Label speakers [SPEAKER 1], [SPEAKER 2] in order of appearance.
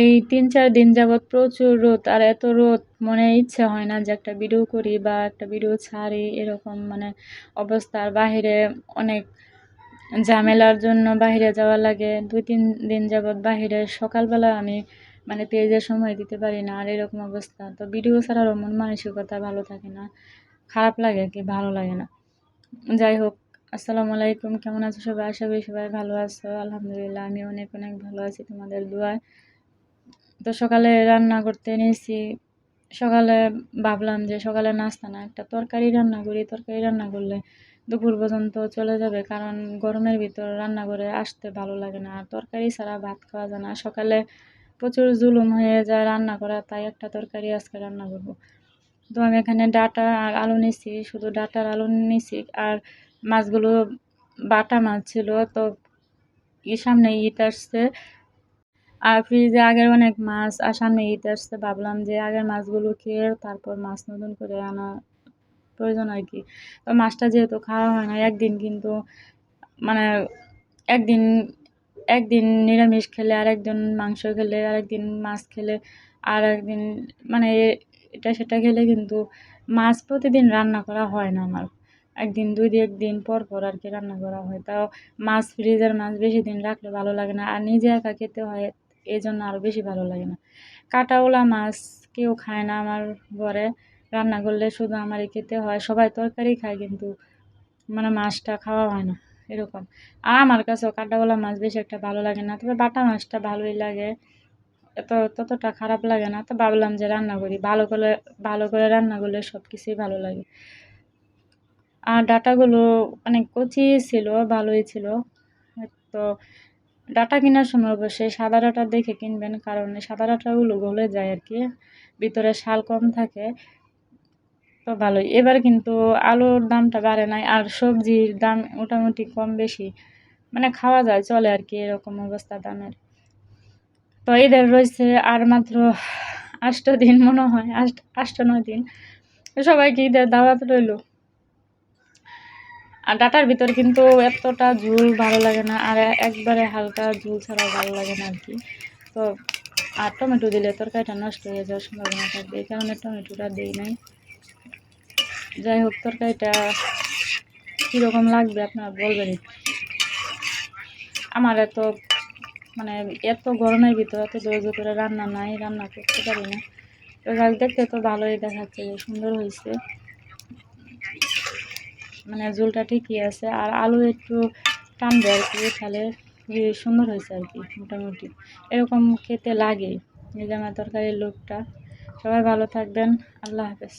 [SPEAKER 1] এই তিন চার দিন যাবৎ প্রচুর রোদ আর এত রোদ, মনে ইচ্ছে হয় না যে একটা ভিডিও করি বা একটা ভিডিও ছাড়ি, এরকম মানে অবস্থা। আর বাহিরে অনেক ঝামেলার জন্য বাহিরে যাওয়া লাগে। দুই তিন দিন যাবৎ বাহিরে, সকালবেলা আমি মানে পেজের সময় দিতে পারি না আর এরকম অবস্থা। তো ভিডিও ছাড়ারও মন মানসিকতা ভালো থাকে না, খারাপ লাগে কি ভালো লাগে না। যাই হোক, আসসালামু আলাইকুম, কেমন আছো সবাই? আশা করি সবাই ভালো আছো। আলহামদুলিল্লাহ, আমি অনেক অনেক ভালো আছি তোমাদের দোয়ায়। তো সকালে রান্না করতে নিয়েছি সকালে ভাবলাম যে সকালে নাস্তা না, একটা তরকারি রান্না করি। তরকারি রান্না করলে দুপুর পর্যন্ত চলে যাবে, কারণ গরমের ভিতর রান্না করে আসতে ভালো লাগে না। আর তরকারি ছাড়া ভাত খাওয়া যায় না। সকালে প্রচুর জুলুম হয়ে যায় রান্না করা, তাই একটা তরকারি আজকে রান্না করব। তো আমি এখানে ডাটা আর আলু নিছি, শুধু ডাটার আলু নিছি। আর মাছগুলো বাটা মাছ ছিল, তো সামনে ইট আসছে। আর ফ্রিজে আগের অনেক মাছ আর সামনে আসছে, ভাবলাম যে আগের মাছগুলো খেয়ে তারপর মাছ নতুন করে আনা প্রয়োজন আর কি। তো মাছটা যেহেতু খাওয়া হয় না, একদিন কিন্তু মানে একদিন একদিন নিরামিষ খেলে আর একদিন মাংস খেলে, আর একদিন মাছ খেলে, আর একদিন মানে এটা সেটা খেলে কিন্তু মাছ প্রতিদিন রান্না করা হয় না আমার। একদিন, দুই একদিন পর পর আর কি রান্না করা হয়। তাও মাছ ফ্রিজের মাছ বেশি দিন রাখলে ভালো লাগে না। আর নিজে একা খেতে হয় এই জন্য আরও বেশি ভালো লাগে না। কাটাওলা মাছ কেউ খায় না আমার ঘরে। রান্না করলে শুধু আমারই খেতে হয়, সবাই তরকারি খায় কিন্তু মানে মাছটা খাওয়া হয় না, এরকম। আর আমার কাছেও কাটাওলা মাছ বেশি একটা ভালো লাগে না, তবে বাটা মাছটা ভালোই লাগে। এত, ততটা খারাপ লাগে না, তো ভাবলাম যে রান্না করি, ভালো করে ভালো করে রান্না করলে সব কিছুই ভালো লাগে। আর ডাটাগুলো অনেক কচি ছিল, ভালোই ছিল। তো ডাটা কেনার সময় অবশ্যই সাদা ডাটা দেখে কিনবেন, কারণ সাদা ডাটাগুলো গলে যায় আর কি। ভিতরে শাল কম থাকে, তো ভালোই। এবার কিন্তু আলুর দামটা বাড়ে নাই, আর সবজির দাম মোটামুটি কম বেশি। মানে খাওয়া যায়, চলে আর কি এরকম অবস্থা দামের। তো এদের রয়েছে আর মাত্র আষ্ট দিন মনে হয় আষ্ট আষ্ট নয় দিন। সবাইকে ঈদের দাওয়াত রইল। আর ডাটার ভিতর কিন্তু এতটা ঝুল ভালো লাগে না, আর একবারে হালকা ঝুল ছাড়া ভালো লাগে না আর কি। তো, আর টমেটো দিলে তরকারিটা নষ্ট হয়ে যাওয়ার সম্ভাবনা থাকবে, এই কারণে টমেটোটা দিই নাই। যাই হোক, তরকারিটা কীরকম লাগবে আপনারা বলবেন আমার এত মানে এত গরমের ভিতরে, এত ধৈর্য করে রান্না নাই, রান্না করতে পারি না। দেখতে তো ভালোই দেখাচ্ছে সুন্দর হয়েছে। মানে ঝোলটা ঠিকই আছে, আর আলু একটু টানবে আর কি, তাহলে সুন্দর হয়েছে আর কি মোটামুটি। এরকম খেতে লাগে নিজামা তরকারির লোকটা। সবাই ভালো থাকবেন, আল্লাহ হাফেজ।